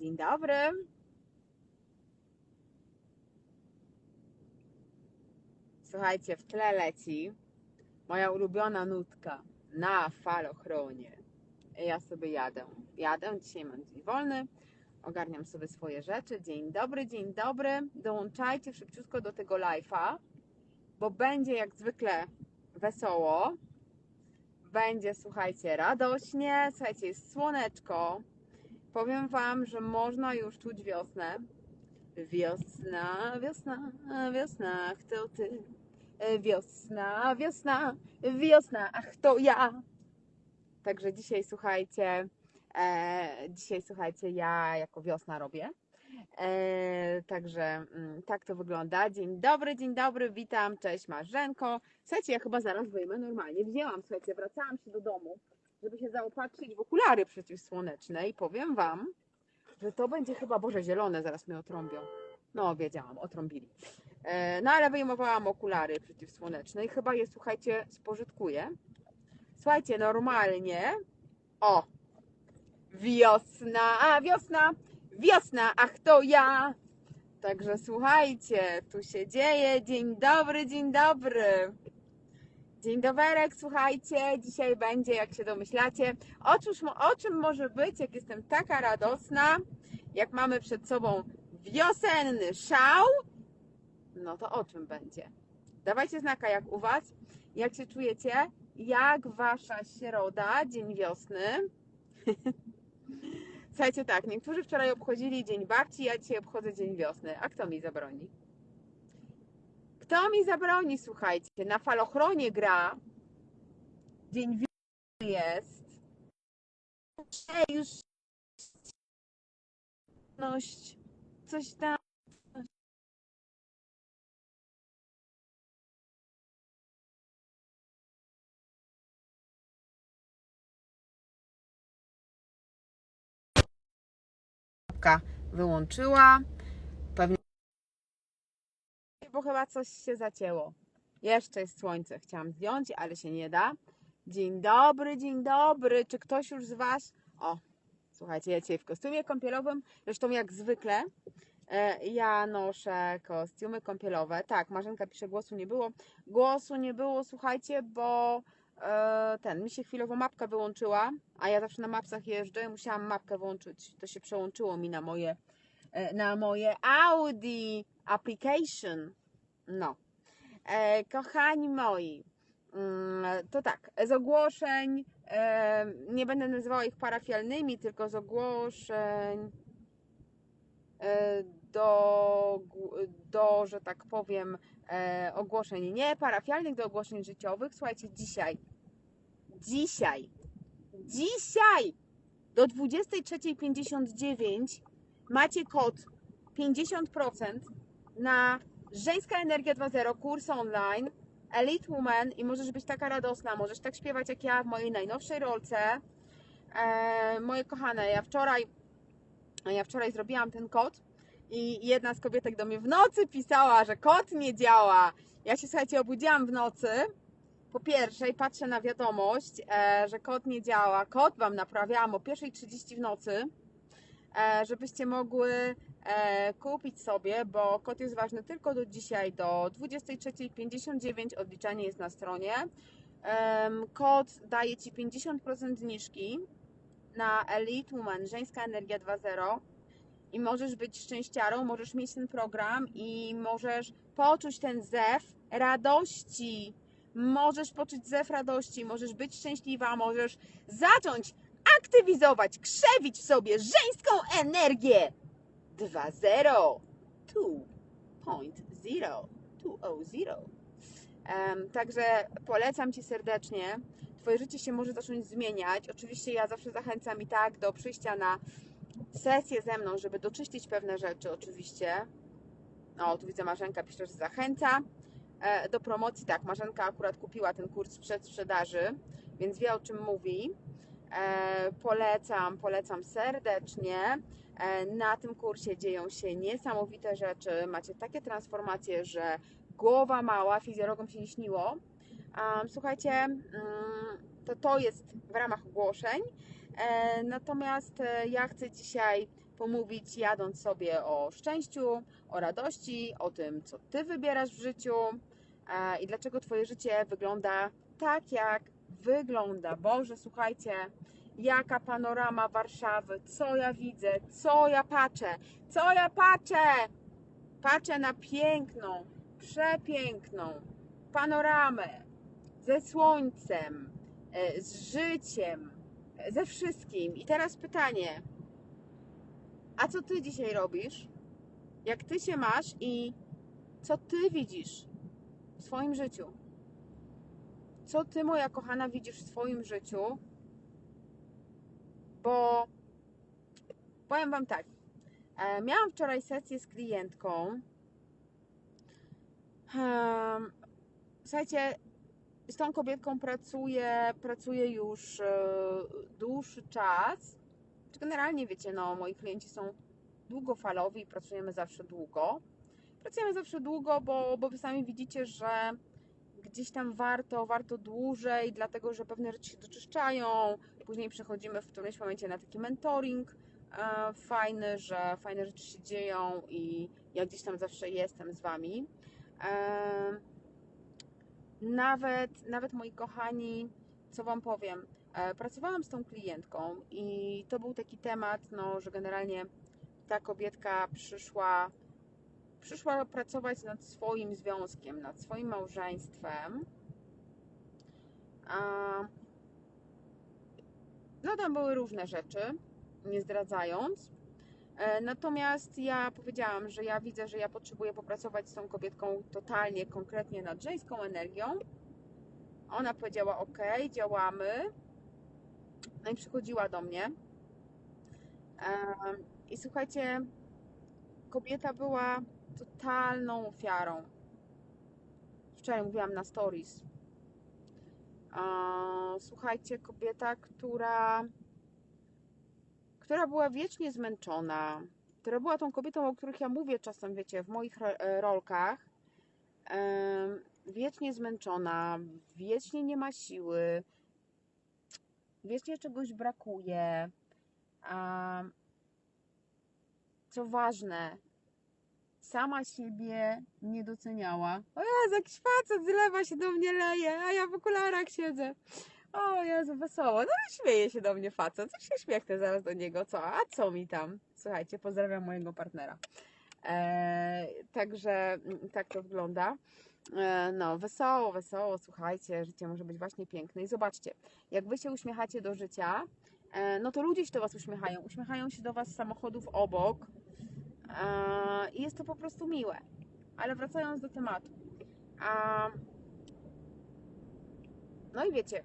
Dzień dobry. Słuchajcie, w tle leci moja ulubiona nutka na falochronie. Ja sobie jadę. Jadę, dzisiaj mam dzień wolny. Ogarniam sobie swoje rzeczy. Dzień dobry, dzień dobry. Dołączajcie szybciutko do tego live'a, bo będzie jak zwykle wesoło. Będzie, słuchajcie, radośnie. Słuchajcie, jest słoneczko. Powiem Wam, że można już czuć wiosnę. Wiosna, wiosna, wiosna, kto ty? Wiosna, wiosna, wiosna, ach to ja. Także dzisiaj słuchajcie, e, dzisiaj słuchajcie, ja jako wiosna robię. E, także mm, tak to wygląda. Dzień dobry, dzień dobry, witam, cześć Marzenko. Słuchajcie, ja chyba zaraz wyjmę normalnie. Wzięłam, słuchajcie, wracałam się do domu, żeby się zaopatrzyć w okulary przeciwsłoneczne i powiem Wam, że to będzie chyba, Boże, zielone, zaraz mnie otrąbią. No, wiedziałam, otrąbili. E, No, ale wyjmowałam okulary przeciwsłoneczne i chyba je, słuchajcie, spożytkuję. Słuchajcie, normalnie, o, wiosna, a wiosna, wiosna, ach to ja. Także słuchajcie, tu się dzieje. Dzień dobry, dzień dobry. Dzień doberek, słuchajcie, dzisiaj będzie, jak się domyślacie, o, cóż, o czym może być, jak jestem taka radosna, jak mamy przed sobą wiosenny szał, no to o czym będzie? Dawajcie znaka, jak u Was, jak się czujecie, jak Wasza środa, dzień wiosny. Słuchajcie, tak, niektórzy wczoraj obchodzili Dzień Babci, ja dzisiaj obchodzę Dzień Wiosny. A kto mi zabroni? Kto mi zabroni, słuchajcie? Na falochronie gra. Dzień jest. Już coś tam. Wyłączyła. Bo chyba coś się zacięło. Jeszcze jest słońce. Chciałam zdjąć, ale się nie da. Dzień dobry, dzień dobry. Czy ktoś już z Was. O, słuchajcie, ja dzisiaj w kostiumie kąpielowym. Zresztą jak zwykle. e, Ja noszę kostiumy kąpielowe. Tak, Marzenka pisze, głosu nie było. Głosu nie było, słuchajcie, bo e, ten, mi się chwilowo mapka wyłączyła, a ja zawsze na mapsach jeżdżę musiałam mapkę włączyć. To się przełączyło mi na moje, e, na moje Audi application. No. E, kochani moi, mm, to tak, z ogłoszeń, e, nie będę nazywała ich parafialnymi, tylko z ogłoszeń e, do, do, że tak powiem, e, ogłoszeń nie parafialnych, do ogłoszeń życiowych. Słuchajcie, dzisiaj, dzisiaj, dzisiaj do 23.59 macie kod 50% na Żeńska Energia 2.0, kurs online, Elite Woman i możesz być taka radosna, możesz tak śpiewać jak ja w mojej najnowszej rolce. E, moje kochane, ja wczoraj, ja wczoraj zrobiłam ten kod i jedna z kobietek do mnie w nocy pisała, że kod nie działa. Ja się, słuchajcie, obudziłam w nocy, po pierwszej patrzę na wiadomość, e, że kod nie działa. Kod Wam naprawiałam o 1.30 w nocy, żebyście mogły e, kupić sobie, bo kod jest ważny tylko do dzisiaj, do 23.59 odliczanie jest na stronie. Kod daje Ci 50% zniżki na Elite Woman, Żeńska Energia 2.0 i możesz być szczęściarą, możesz mieć ten program i możesz poczuć ten zew radości. Możesz poczuć zew radości, możesz być szczęśliwa, możesz zacząć aktywizować, krzewić w sobie żeńską energię. 2.0 2.0 2.0 Em, Także polecam Ci serdecznie. Twoje życie się może zacząć zmieniać. Oczywiście ja zawsze zachęcam i tak do przyjścia na sesję ze mną, żeby doczyścić pewne rzeczy oczywiście. O, tu widzę Marzenka pisze, że zachęca. E, Do promocji tak, Marzenka akurat kupiła ten kurs przed sprzedaży, więc wie o czym mówi. E, Polecam, polecam serdecznie. E, Na tym kursie dzieją się niesamowite rzeczy. Macie takie transformacje, że głowa mała, fizjologom się nie śniło. Słuchajcie, mm, to to jest w ramach ogłoszeń. E, natomiast ja chcę dzisiaj pomówić, jadąc sobie o szczęściu, o radości, o tym, co ty wybierasz w życiu i dlaczego twoje życie wygląda tak, jak wygląda. Boże, słuchajcie, jaka panorama Warszawy, co ja widzę, co ja patrzę, co ja patrzę. Patrzę na piękną, przepiękną panoramę ze słońcem, e, z życiem, e, ze wszystkim. I teraz pytanie: a co ty dzisiaj robisz? Jak ty się masz i co ty widzisz w swoim życiu? Co ty, moja kochana, widzisz w swoim życiu? Bo powiem wam tak. E, Miałam wczoraj sesję z klientką. Słuchajcie, z tą kobietką pracuję, pracuję już e, dłuższy czas. Generalnie wiecie, no, moi klienci są długofalowi, pracujemy zawsze długo. Pracujemy zawsze długo, bo, bo wy sami widzicie, że gdzieś tam warto, warto dłużej, dlatego że pewne rzeczy się doczyszczają. Później przechodzimy w którymś momencie na taki mentoring e, fajny, że fajne rzeczy się dzieją i ja gdzieś tam zawsze jestem z wami. E, nawet, nawet moi kochani, co Wam powiem, e, pracowałam z tą klientką i to był taki temat, no, że generalnie ta kobietka przyszła, przyszła pracować nad swoim związkiem, nad swoim małżeństwem. No tam były różne rzeczy, nie zdradzając. E, Natomiast ja powiedziałam, że ja widzę, że ja potrzebuję popracować z tą kobietką totalnie, konkretnie nad żeńską energią. Ona powiedziała: OK, działamy. No i przychodziła do mnie. Em, I słuchajcie, kobieta była totalną ofiarą. Wczoraj mówiłam na stories. Słuchajcie, kobieta, która która była wiecznie zmęczona, która była tą kobietą, o których ja mówię czasem, wiecie, w moich e, rolkach, wiecznie zmęczona, wiecznie nie ma siły, wiecznie czegoś brakuje. Co ważne, sama siebie nie doceniała. O Jezu, jakiś facet z lewa się do mnie leje, a ja w okularach siedzę. O Jezu, wesoło. No i śmieje się do mnie facet. Co się śmiechnę zaraz do niego. Co? A co mi tam? Słuchajcie, pozdrawiam mojego partnera. E, także mm, tak to wygląda. E, no, wesoło, wesoło, słuchajcie, życie może być właśnie piękne. I zobaczcie, jak wy się uśmiechacie do życia, e, no to ludzie się do was uśmiechają. Uśmiechają się do was z samochodów obok. E, I jest to po prostu miłe. Ale wracając do tematu. No i wiecie,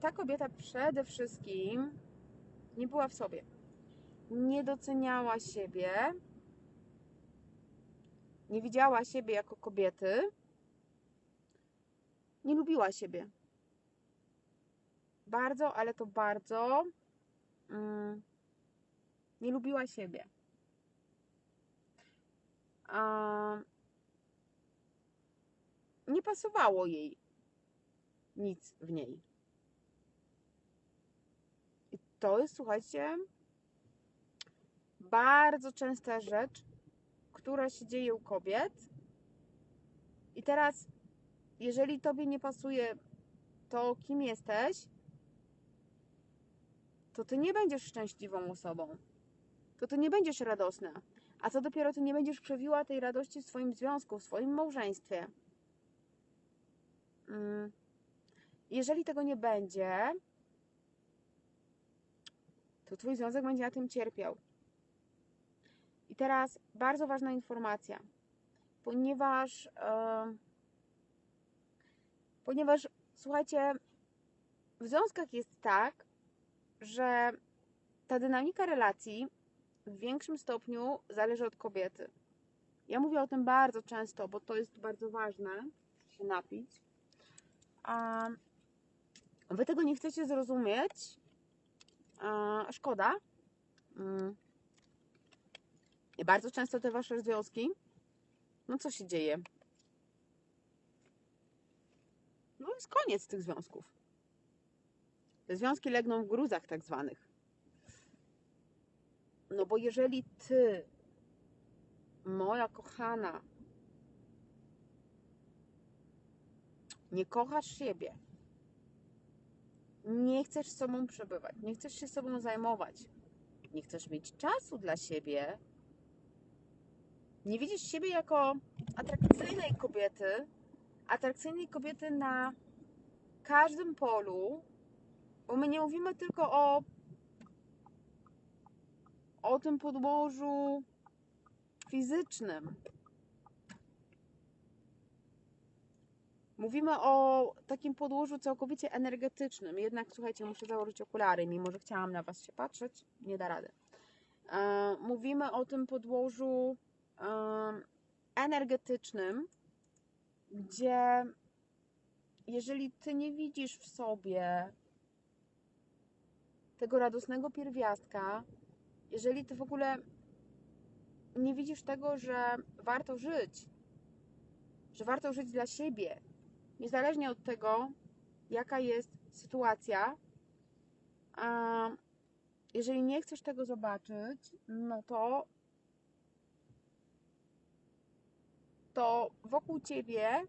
ta kobieta przede wszystkim nie była w sobie. Nie doceniała siebie, nie widziała siebie jako kobiety, nie lubiła siebie. Bardzo, ale to bardzo mm, nie lubiła siebie. Nie pasowało jej nic w niej. I to jest, słuchajcie, bardzo częsta rzecz, która się dzieje u kobiet. I teraz, jeżeli tobie nie pasuje to, kim jesteś, to ty nie będziesz szczęśliwą osobą. To ty nie będziesz radosna. A co dopiero ty nie będziesz przewiła tej radości w swoim związku, w swoim małżeństwie. Mm. Jeżeli tego nie będzie, to twój związek będzie na tym cierpiał. I teraz bardzo ważna informacja, ponieważ, ponieważ słuchajcie, w związkach jest tak, że ta dynamika relacji w większym stopniu zależy od kobiety. Ja mówię o tym bardzo często, bo to jest bardzo ważne się napić. A wy tego nie chcecie zrozumieć. A, szkoda. Mm. I bardzo często te wasze związki, no co się dzieje? No jest koniec tych związków. Te związki legną w gruzach tak zwanych. No bo jeżeli ty, moja kochana, nie kochasz siebie, nie chcesz sobą przebywać, nie chcesz się sobą zajmować, nie chcesz mieć czasu dla siebie, nie widzisz siebie jako atrakcyjnej kobiety, atrakcyjnej kobiety na każdym polu, bo my nie mówimy tylko o o tym podłożu fizycznym. Mówimy o takim podłożu całkowicie energetycznym. Jednak słuchajcie, muszę założyć okulary, mimo że chciałam na Was się patrzeć, nie da rady. E, Mówimy o tym podłożu energetycznym, gdzie jeżeli Ty nie widzisz w sobie tego radosnego pierwiastka, jeżeli Ty w ogóle nie widzisz tego, że warto żyć, że warto żyć dla siebie, niezależnie od tego, jaka jest sytuacja, a jeżeli nie chcesz tego zobaczyć, no to to wokół ciebie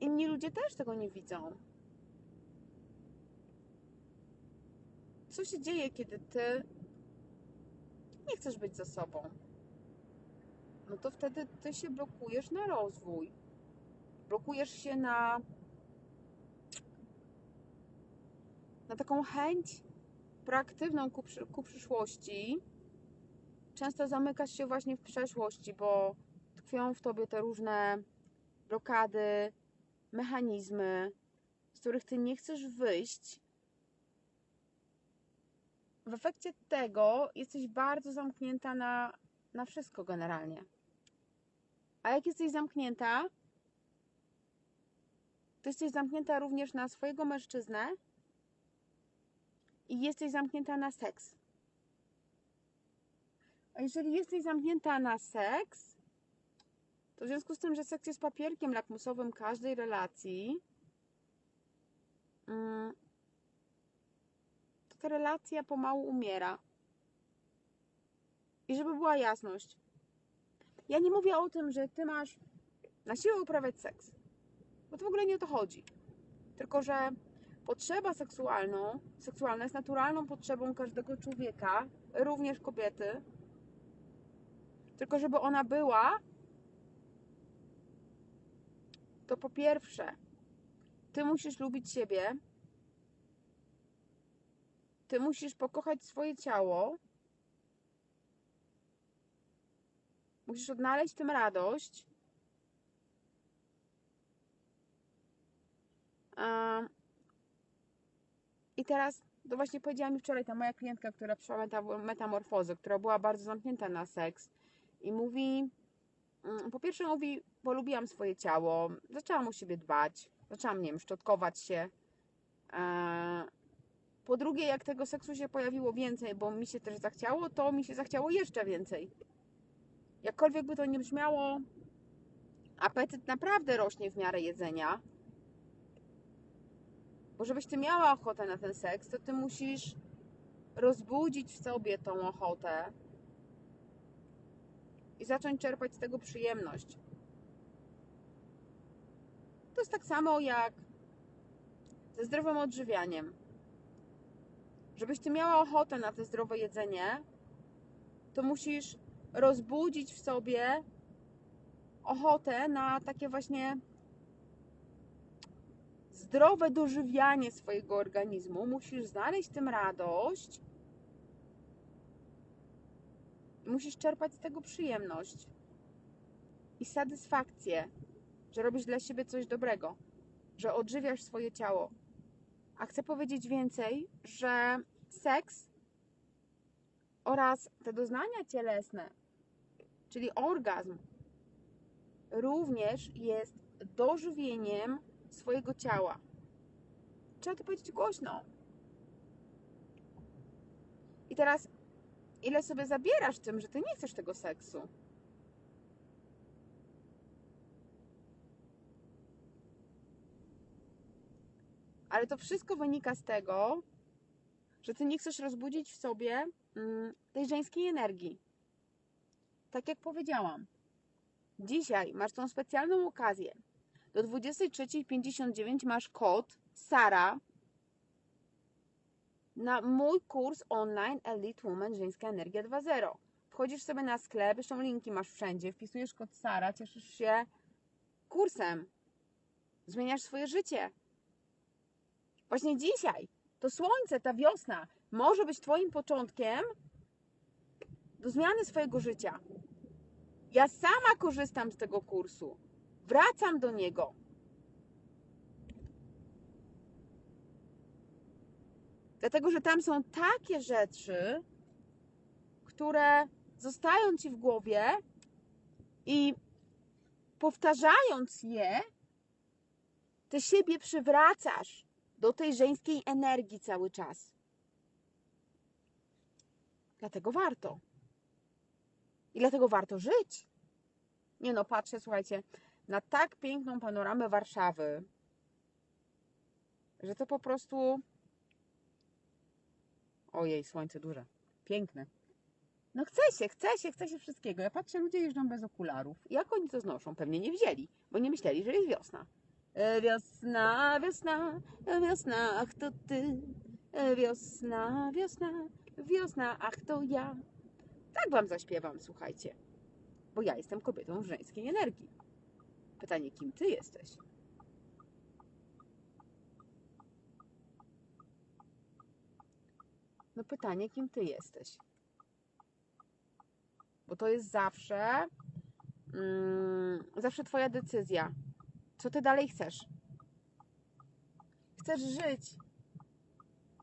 inni ludzie też tego nie widzą. Co się dzieje, kiedy ty nie chcesz być ze sobą? No to wtedy ty się blokujesz na rozwój. Blokujesz się na na taką chęć proaktywną ku, ku przyszłości. Często zamykasz się właśnie w przeszłości, bo tkwią w tobie te różne blokady, mechanizmy, z których ty nie chcesz wyjść. W efekcie tego jesteś bardzo zamknięta na, na wszystko generalnie. A jak jesteś zamknięta, to jesteś zamknięta również na swojego mężczyznę i jesteś zamknięta na seks. A jeżeli jesteś zamknięta na seks, to w związku z tym, że seks jest papierkiem lakmusowym każdej relacji, to ta relacja pomału umiera. I żeby była jasność, ja nie mówię o tym, że ty masz na siłę uprawiać seks, bo to w ogóle nie o to chodzi. Tylko, że potrzeba seksualną, seksualna jest naturalną potrzebą każdego człowieka, również kobiety. Tylko, żeby ona była, to po pierwsze, ty musisz lubić siebie, ty musisz pokochać swoje ciało, musisz odnaleźć tym radość. I teraz, to właśnie powiedziała mi wczoraj ta moja klientka, która przeszła meta- metamorfozę, która była bardzo zamknięta na seks i mówi, mm, po pierwsze mówi, polubiłam swoje ciało, zaczęłam o siebie dbać, zaczęłam, nie wiem, szczotkować się. Po drugie, jak tego seksu się pojawiło więcej, bo mi się też zachciało, to mi się zachciało jeszcze więcej. Jakkolwiek by to nie brzmiało, apetyt naprawdę rośnie w miarę jedzenia. Bo żebyś ty miała ochotę na ten seks, to ty musisz rozbudzić w sobie tą ochotę i zacząć czerpać z tego przyjemność. To jest tak samo jak ze zdrowym odżywianiem. Żebyś ty miała ochotę na te zdrowe jedzenie, to musisz rozbudzić w sobie ochotę na takie właśnie zdrowe dożywianie swojego organizmu. Musisz znaleźć tym radość musisz czerpać z tego przyjemność i satysfakcję, że robisz dla siebie coś dobrego, że odżywiasz swoje ciało. A chcę powiedzieć więcej, że seks oraz te doznania cielesne, czyli orgazm, również jest dożywieniem swojego ciała. Trzeba to powiedzieć głośno. I teraz, ile sobie zabierasz tym, że ty nie chcesz tego seksu? Ale to wszystko wynika z tego, że ty nie chcesz rozbudzić w sobie mm, tej żeńskiej energii. Tak jak powiedziałam, dzisiaj masz tą specjalną okazję. Do 23.59 masz kod SARA na mój kurs online Elite Woman Żeńska Energia 2.0. Wchodzisz sobie na sklep, zresztą linki masz wszędzie, wpisujesz kod SARA, cieszysz się kursem. Zmieniasz swoje życie. Właśnie dzisiaj to słońce, ta wiosna może być Twoim początkiem do zmiany swojego życia. Ja sama korzystam z tego kursu. Wracam do niego. Dlatego, że tam są takie rzeczy, które zostają ci w głowie i powtarzając je, ty siebie przywracasz do tej żeńskiej energii cały czas. Dlatego warto. I dlatego warto żyć. Nie no, patrzę, słuchajcie, na tak piękną panoramę Warszawy, że to po prostu. Ojej, słońce duże. Piękne. No chce się, chce się, chce się wszystkiego. Ja patrzę, ludzie jeżdżą bez okularów. Jak oni to znoszą? Pewnie nie wzięli, bo nie myśleli, że jest wiosna. E, Wiosna, wiosna, wiosna, ach to ty. E, Wiosna, wiosna, wiosna, ach to ja. Tak wam zaśpiewam, słuchajcie. Bo ja jestem kobietą w żeńskiej energii. Pytanie, kim ty jesteś? No pytanie, kim ty jesteś? Bo to jest zawsze, mm, zawsze twoja decyzja. Co ty dalej chcesz? Chcesz żyć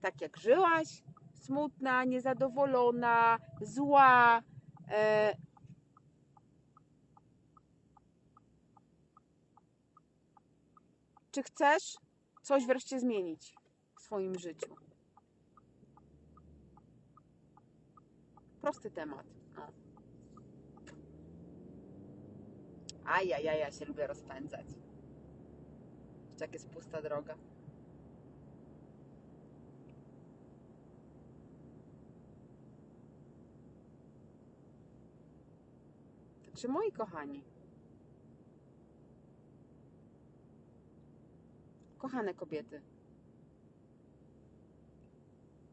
tak, jak żyłaś? Smutna, niezadowolona, zła, e, Czy chcesz coś wreszcie zmienić w swoim życiu? Prosty temat. No. Ajajaj, ja się lubię rozpędzać. Jeszcze jak jest pusta droga. Także moi kochani, kochane kobiety,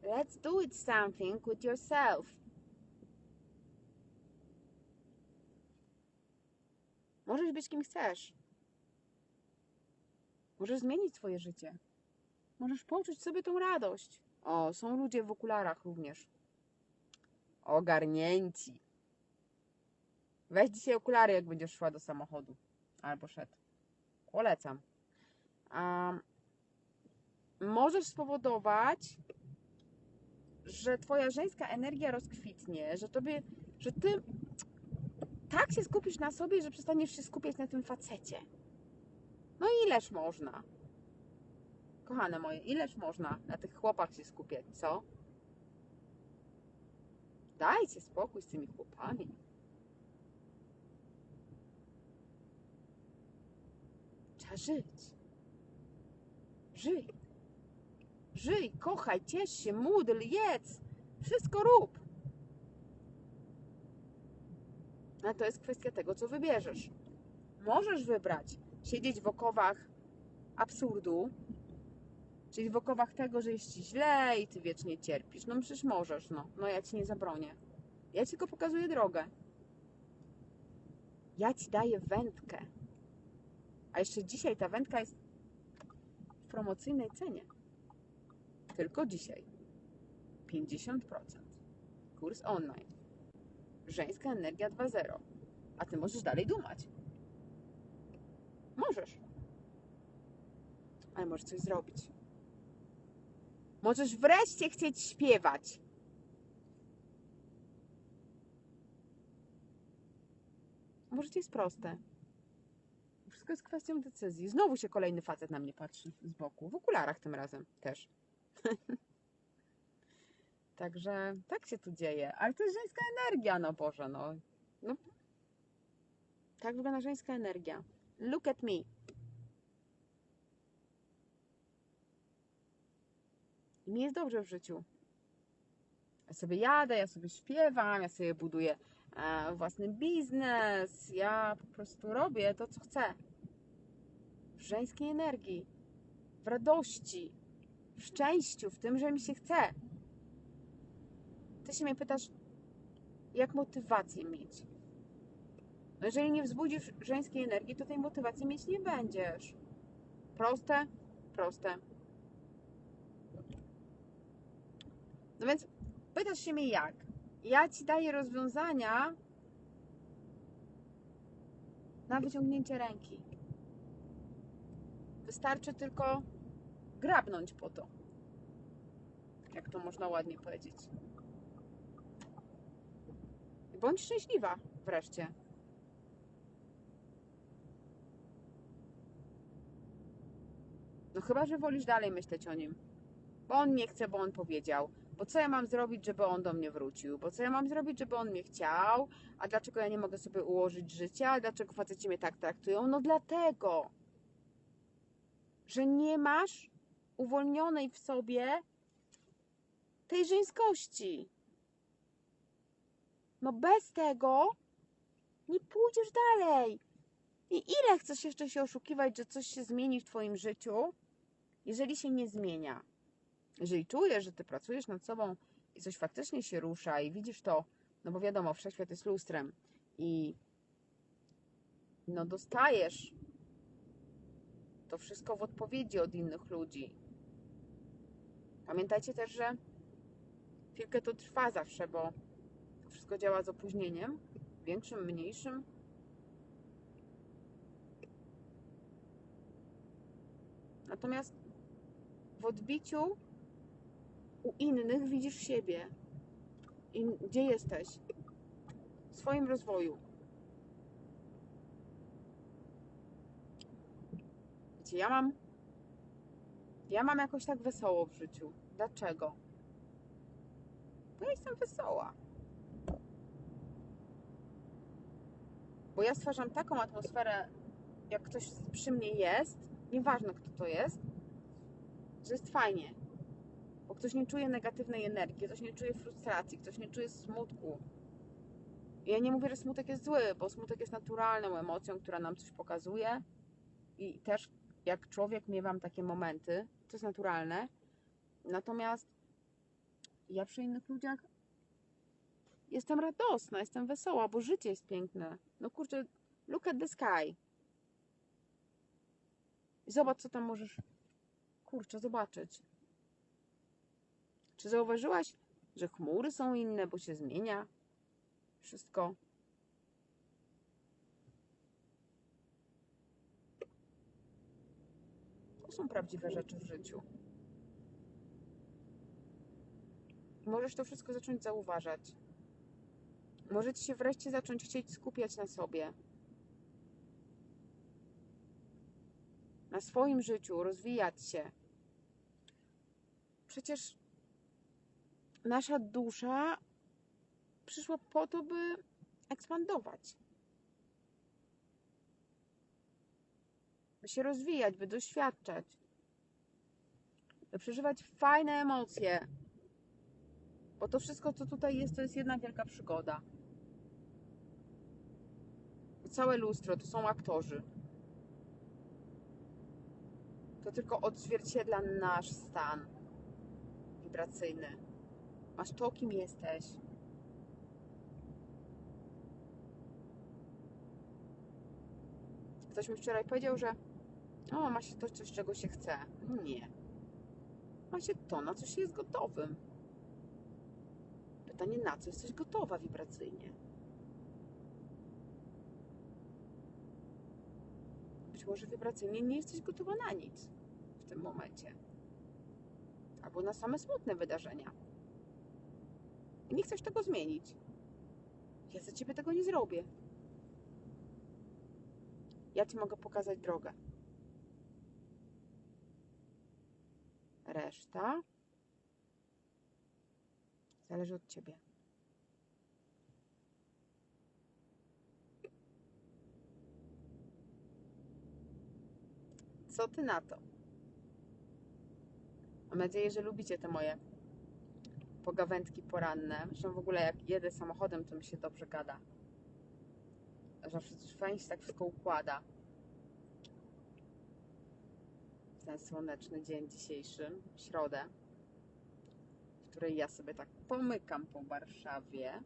let's do it something with yourself. Możesz być kim chcesz. Możesz zmienić swoje życie. Możesz poczuć sobie tą radość. O, są ludzie w okularach również. Ogarnięci. Weź dzisiaj okulary, jak będziesz szła do samochodu. Albo szedł. Polecam. Um, możesz spowodować, że twoja żeńska energia rozkwitnie, że tobie, że ty tak się skupisz na sobie, że przestaniesz się skupiać na tym facecie. No ileż można? Kochane moje, ileż można na tych chłopach się skupiać, co? Dajcie spokój z tymi chłopami. Trzeba żyć. Żyj. Żyj, kochaj, ciesz się, módl, jedz. Wszystko rób. A to jest kwestia tego, co wybierzesz. Możesz wybrać siedzieć w okowach absurdu, czyli w okowach tego, że jest ci źle i ty wiecznie cierpisz. No przecież możesz, no. No ja ci nie zabronię. Ja ci tylko pokazuję drogę. Ja ci daję wędkę. A jeszcze dzisiaj ta wędka jest w promocyjnej cenie. Tylko dzisiaj. 50%. Kurs online. Żeńska Energia 2.0. A ty możesz dalej dumać. Możesz. Ale możesz coś zrobić. Możesz wreszcie chcieć śpiewać. Możecie jest proste. Wszystko jest kwestią decyzji. Znowu się kolejny facet na mnie patrzy z boku. W okularach tym razem też. Także tak się tu dzieje. Ale to jest żeńska energia, no Boże, no. no. Tak wygląda żeńska energia. Look at me. I mi jest dobrze w życiu. Ja sobie jadę, ja sobie śpiewam, ja sobie buduję e, własny biznes, ja po prostu robię to, co chcę. W żeńskiej energii, w radości, w szczęściu, w tym, że mi się chce. Ty się mnie pytasz, jak motywację mieć? No jeżeli nie wzbudzisz żeńskiej energii, to tej motywacji mieć nie będziesz. Proste, proste. No więc pytasz się mnie jak? Ja ci daję rozwiązania na wyciągnięcie ręki. Wystarczy tylko grabnąć po to. Jak to można ładnie powiedzieć. Bądź szczęśliwa wreszcie. No chyba, że wolisz dalej myśleć o nim. Bo on nie chce, bo on powiedział. Bo co ja mam zrobić, żeby on do mnie wrócił? Bo co ja mam zrobić, żeby on mnie chciał? A dlaczego ja nie mogę sobie ułożyć życia? Dlaczego faceci mnie tak traktują? No dlatego, że nie masz uwolnionej w sobie tej żeńskości. No bez tego nie pójdziesz dalej. I ile chcesz jeszcze się oszukiwać, że coś się zmieni w Twoim życiu, jeżeli się nie zmienia? Jeżeli czujesz, że Ty pracujesz nad sobą i coś faktycznie się rusza i widzisz to, no bo wiadomo, wszechświat jest lustrem i no dostajesz to wszystko w odpowiedzi od innych ludzi. Pamiętajcie też, że chwilkę to trwa zawsze, bo to wszystko działa z opóźnieniem, większym, mniejszym. Natomiast w odbiciu u innych widzisz siebie. I gdzie jesteś? W swoim rozwoju. Wiecie, ja mam. Ja mam jakoś tak wesoło w życiu. Dlaczego? Bo ja jestem wesoła. Bo ja stwarzam taką atmosferę, jak ktoś przy mnie jest, nieważne kto to jest, że jest fajnie. Bo ktoś nie czuje negatywnej energii, ktoś nie czuje frustracji, ktoś nie czuje smutku. I ja nie mówię, że smutek jest zły, bo smutek jest naturalną emocją, która nam coś pokazuje. I też jak człowiek miewam takie momenty, to jest naturalne. Natomiast ja przy innych ludziach jestem radosna, jestem wesoła, bo życie jest piękne. No kurczę, look at the sky. Zobacz, co tam możesz, kurczę, zobaczyć. Czy zauważyłaś, że chmury są inne, bo się zmienia wszystko? To są prawdziwe rzeczy w życiu. Możesz to wszystko zacząć zauważać. Możecie się wreszcie zacząć chcieć skupiać na sobie. Na swoim życiu, rozwijać się. Przecież nasza dusza przyszła po to, by ekspandować. By się rozwijać, by doświadczać. By przeżywać fajne emocje. Bo to wszystko, co tutaj jest, to jest jedna wielka przygoda. Całe lustro to są aktorzy. To tylko odzwierciedla nasz stan wibracyjny. Masz to, kim jesteś. Ktoś mi wczoraj powiedział, że o, ma się to coś, czego się chce. Nie. Ma się to, na co się jest gotowym. Pytanie, na co jesteś gotowa wibracyjnie? Być może wibracyjnie nie jesteś gotowa na nic w tym momencie. Albo na same smutne wydarzenia. I nie chcesz tego zmienić. Ja za ciebie tego nie zrobię. Ja ci mogę pokazać drogę. Reszta zależy od ciebie. Co ty na to? Mam nadzieję, że lubicie te moje pogawędki poranne. Zresztą w ogóle jak jedę samochodem, to mi się dobrze gada. Zawsze fajnie się tak wszystko układa. Ten słoneczny dzień dzisiejszy, środę, w której ja sobie tak pomykam po Warszawie.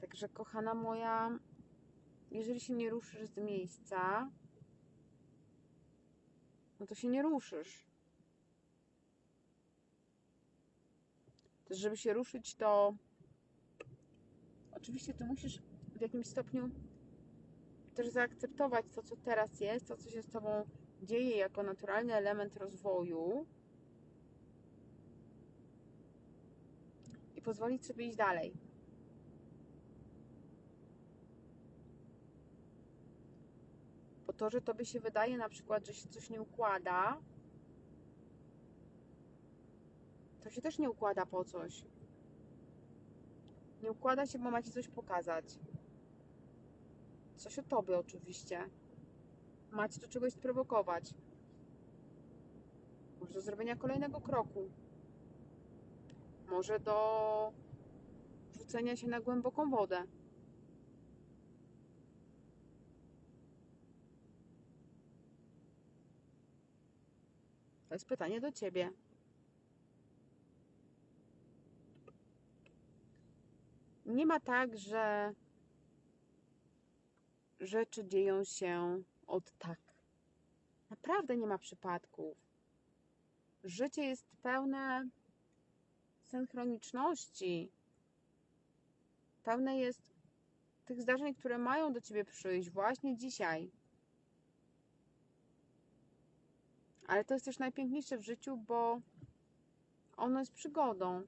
Także kochana moja, jeżeli się nie ruszysz z miejsca, no to się nie ruszysz. Żeby się ruszyć, to oczywiście ty musisz w jakimś stopniu też zaakceptować to, co teraz jest, to, co się z tobą dzieje jako naturalny element rozwoju i pozwolić sobie iść dalej. To, że tobie się wydaje na przykład, że się coś nie układa, to się też nie układa po coś. Nie układa się, bo ma ci coś pokazać. Coś o tobie oczywiście. Macie do czegoś sprowokować. Może do zrobienia kolejnego kroku. Może do rzucenia się na głęboką wodę. Jest pytanie do ciebie. Nie ma tak, że rzeczy dzieją się od tak. Naprawdę nie ma przypadków. Życie jest pełne synchroniczności. Pełne jest tych zdarzeń, które mają do ciebie przyjść właśnie dzisiaj. Ale to jest też najpiękniejsze w życiu, bo ono jest przygodą.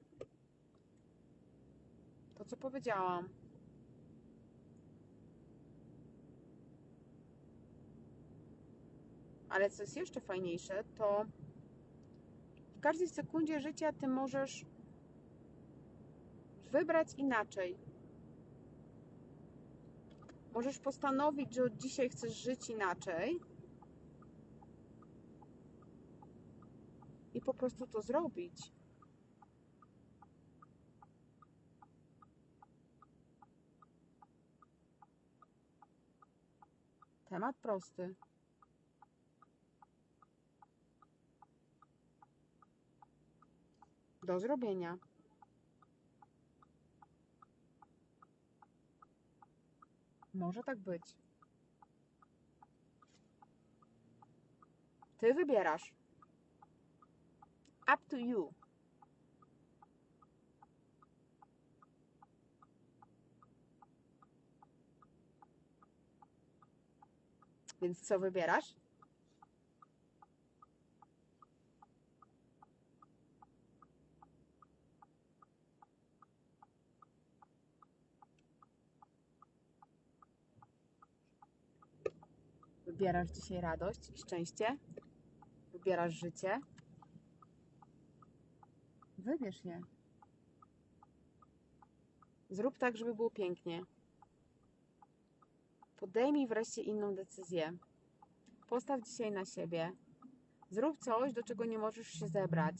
To, co powiedziałam. Ale co jest jeszcze fajniejsze, to w każdej sekundzie życia ty możesz wybrać inaczej. Możesz postanowić, że od dzisiaj chcesz żyć inaczej i po prostu to zrobić. Temat prosty. Do zrobienia. Może tak być. Ty wybierasz. Up to you. Więc co wybierasz? Wybierasz dzisiaj radość i szczęście? Wybierasz życie? Wybierz je. Zrób tak, żeby było pięknie. Podejmij wreszcie inną decyzję. Postaw dzisiaj na siebie. Zrób coś, do czego nie możesz się zebrać.